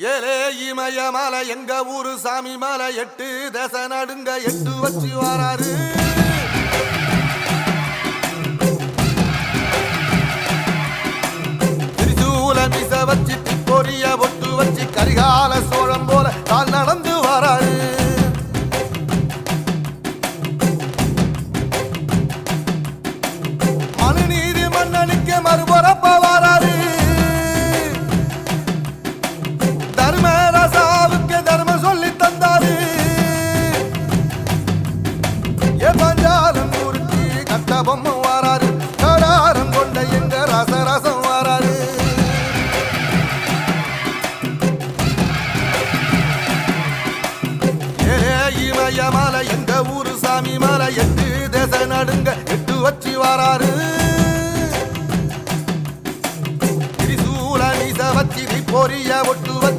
ஏலே இமய மலை எங்க ஊரு சாமி மலை எட்டு தச நடுங்க எட்டு வச்சு வராரு. திரிசூல மிச வச்சு பொரிய பொட்டு வச்சு கரிகால சோழம் போல கால் நடந்து வராரு. மனுநீதி ஏ பஞ்சாலம் ஊருக்கு கட்ட பொம்மை வாராரு கடாரம் கொண்ட எங்க ரசரசம் வாராரு ஏ இமய மலை எங்க ஊரு சாமி மலை எட்டு தேச நடுங்க எட்டு வச்சு வாராரு திரிசூல நீச வச்சி பொரிய ஒட்டு வச்சு